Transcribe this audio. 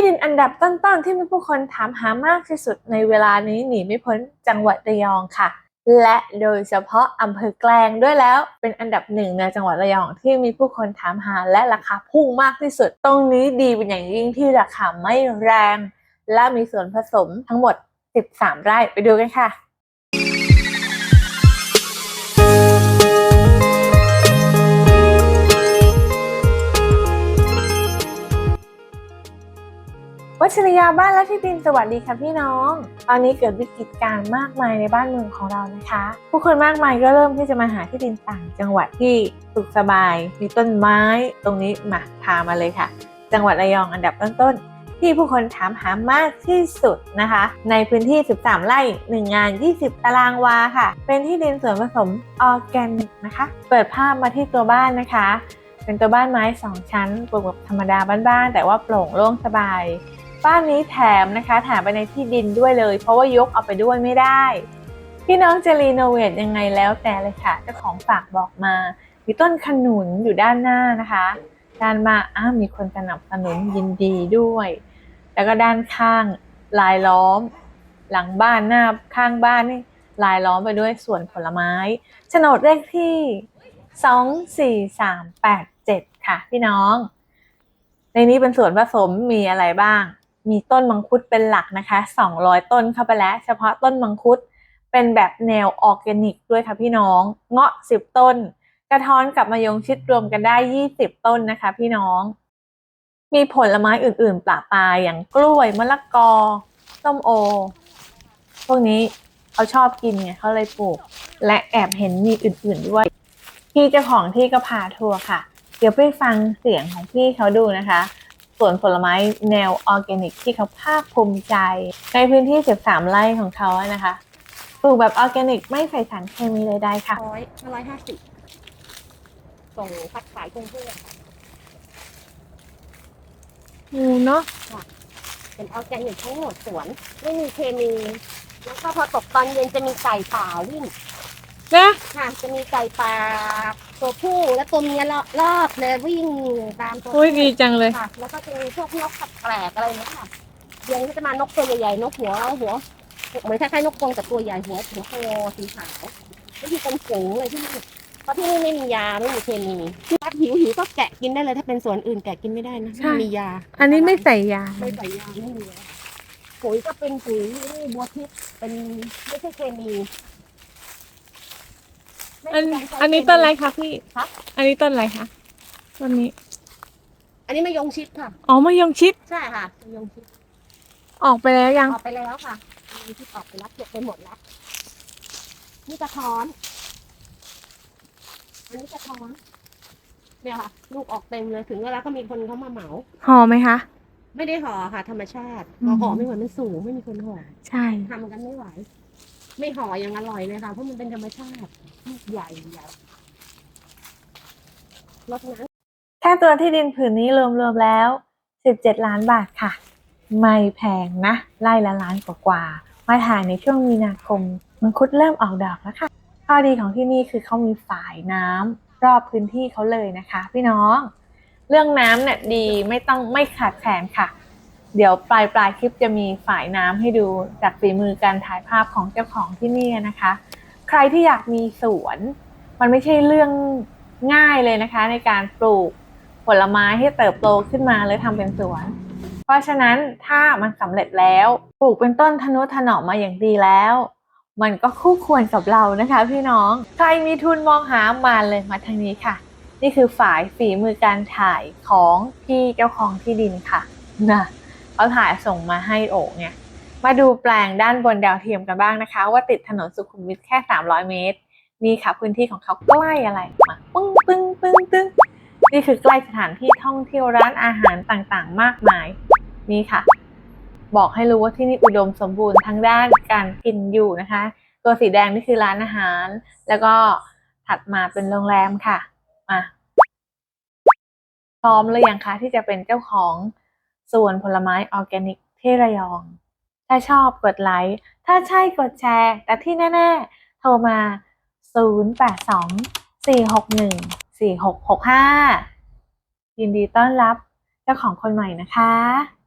ที่ดินอันดับต้นๆที่มีผู้คนถามหามากที่สุดในเวลานี้หนีไม่พ้นจังหวัดระยองค่ะ และโดยเฉพาะอำเภอแกลงด้วยแล้วเป็นอันดับหนึ่งในจังหวัดระยองที่มีผู้คนถามหาและราคาพุ่งมากที่สุด ตรงนี้ดีเป็นอย่างยิ่งที่ราคาไม่แรง และมีส่วนผสมทั้งหมด 13 ไร่ไปดูกันค่ะ วัชริยาบ้านและที่ดินสวัสดีค่ะพี่น้อง ตอนนี้เกิดวิกฤตการณ์มากมายในบ้านเมืองของเรานะคะ ผู้คนมากมายก็เริ่มที่จะมาหาที่ดินต่าง จังหวัดที่สุขสบาย มีต้นไม้ ตรงนี้มาพามาเลยค่ะ จังหวัดระยองอันดับต้นๆที่ผู้คนถามหามากที่สุดนะคะ ในพื้นที่ 13 ไร่ 1 งาน 20 ตารางวาค่ะ เป็นที่ดินส่วนผสมออร์แกนิกนะคะ เปิดภาพมาที่ตัวบ้านนะคะ เป็นตัวบ้านไม้ 2 ชั้นปลูกแบบธรรมดาบ้านๆแต่ว่าโปร่งโล่งสบาย บ้านนี้แถมนะคะแถมไปในที่ดินด้วยเลย เพราะว่ายกเอาไปด้วยไม่ได้ พี่น้องจะรีโนเวทยังไงแล้วแต่เลยค่ะเจ้าของฝากบอกมา มีต้นขนุนอยู่ด้านหน้านะคะ ด้านมาอ้ามีคนสนับสนุนยินดีด้วย แล้วก็ด้านข้างลายล้อม หลังบ้านหน้าข้างบ้านนี่ลายล้อมไปด้วยสวนผลไม้โฉนดเลขที่สองสี่สามแปดเจ็ดค่ะพี่น้อง ในนี้เป็นส่วนผสมมีอะไรบ้าง มีต้นมังคุดเป็นหลักนะคะ 200 ต้นเข้าไปแล้ว เฉพาะต้นมังคุดเป็นแบบแนวออร์แกนิกด้วยค่ะพี่น้อง เงาะ 10 ต้น กระท้อนกับมะยงชิดรวมกันได้ 20 ต้นนะคะ พี่น้อง มีผลไม้อื่นๆปลาปลายอย่างกล้วยมะละกอ ส้มโอ พวกนี้เขาชอบกินไงเขาเลยปลูก และแอบเห็นมีอื่นๆด้วย พี่เจ้าของที่ก็พาทัวร์ค่ะ เดี๋ยวไปฟังเสียงของพี่เขาดูนะคะ สวนผลไม้แนวออร์แกนิก ที่เขาภาคภูมิใจ ในพื้นที่ 13 ไร่ของเขาอะนะคะ ปลูกแบบออร์แกนิก ไม่ใส่สารเคมีใดๆค่ะร้อยร้อยห้าสิบส่งพัดขายกรุงเทพอืมเนาะเป็นออร์แกนิกทั้งหมดสวน ไม่มีเคมี แล้วก็พอตกตอนเย็นจะมีไก่ป่าวิ่ง นะค่ะจะมีไก่ป่าตัวผู้และตัวเมียรอบรอบเลยวิ่งตามตัวอุ้ยดีจังเลยค่ะแล้วก็จะมีพวกนกแปลกๆอะไรเนี้ยค่ะเดือนก็จะมานกตัวใหญ่ๆนกหัวหัวเหมือนคล้ายๆนกกรงแต่ตัวใหญ่หัวหัวโตสีขาวไม่มีเป็นฝูงเลยที่นี่เพราะที่นี่ไม่มียาไม่มีเคมีถ้าหิวหิวก็แกะกินได้เลยถ้าเป็นสวนอื่นแกะกินไม่ได้นะใช่ไม่มียา อันนี้ไม่ใส่ยาไม่ใส่ยาไม่มีเลยปุ๋ยก็เป็นปุ๋ยนี่บัวทิพย์เป็นไม่ใช่เคมีไม่ อันมีการใช้อันนี้เคมีต้นอะไรคะพี่คะ อันนี้ต้นอะไรคะต้นนี้ อันนี้มะยงชิดค่ะ อ๋อมะยงชิด ใช่ค่ะมะยงชิดออกไปแล้วยัง ออกไปแล้วค่ะมะยงชิดออกไปแล้วเก็บไปหมดแล้ว นี่กระท้อน อันนี้กระท้อน เนี่ยค่ะ ลูกออกเต็มเลย ถึงเวลาก็มีคนเขามาเหมา ห่อไหมคะ ไม่ได้ห่อค่ะ ธรรมชาติอืมเราห่อไม่เหมือนมันสูงไม่มีคนห่อ ใช่ทำกันไม่ไหว ไม่ห่อยังอร่อยเลยค่ะ เพราะมันเป็นธรรมชาติลูกใหญ่ใหญ่รสน้ำแค่ตัวที่ดินผืนนี้รวมๆแล้ว 17 ล้านบาทค่ะ ไม่แพงนะ ไล่ละล้านกว่าๆมาถ่ายในช่วงมีนาคม มังคุดเริ่มออกดอกแล้วค่ะ ข้อดีของที่นี่คือเขามีฝายน้ำรอบพื้นที่เขาเลยนะคะ พี่น้อง เรื่องน้ำเนี่ยดีไม่ต้องไม่ขาดแคลนค่ะ เดี๋ยวปลายปลายคลิปจะมีฝ่ายน้ำให้ดูจากฝีมือการถ่ายภาพของเจ้าของที่นี่นะคะ ใครที่อยากมีสวน มันไม่ใช่เรื่องง่ายเลยนะคะ ในการปลูกผลไม้ให้เติบโตขึ้นมาแล้วทำเป็นสวน เพราะฉะนั้นถ้ามันสำเร็จแล้วปลูกเป็นต้นทนุถนอมมาอย่างดีแล้ว มันก็คู่ควรกับเรานะคะ พี่น้อง ใครมีทุนมองหามาเลยมาทางนี้ค่ะ นี่คือฝ่ายฝีมือการถ่ายของพี่เจ้าของที่ดินค่ะนะ เขาถ่ายส่งมาให้โอ่งเนี่ยมาดูแปลงด้านบนดาวเทียมกันบ้างนะคะ ว่าติดถนนสุขุมวิทแค่ 300 เมตร นี่ค่ะพื้นที่ของเขาใกล้อะไรมาปึ้งปึ้งปึ้งปึ้งนี่คือใกล้สถานที่ท่องเที่ยวร้านอาหารต่างๆ มากมาย นี่ค่ะ บอกให้รู้ว่าที่นี่อุดมสมบูรณ์ทั้งด้านการกินอยู่นะคะ ตัวสีแดงนี่คือร้านอาหาร แล้วก็ถัดมาเป็นโรงแรมค่ะมาพร้อมหรือยังคะที่จะเป็นเจ้าของ สวนผลไม้ออร์แกนิกที่ระยอง ถ้าชอบกดไลค์ ถ้าใช่กดแชร์ แต่ที่แน่ ๆ โทรมา 082 461 4665 ยินดีต้อนรับเจ้าของคนใหม่นะคะ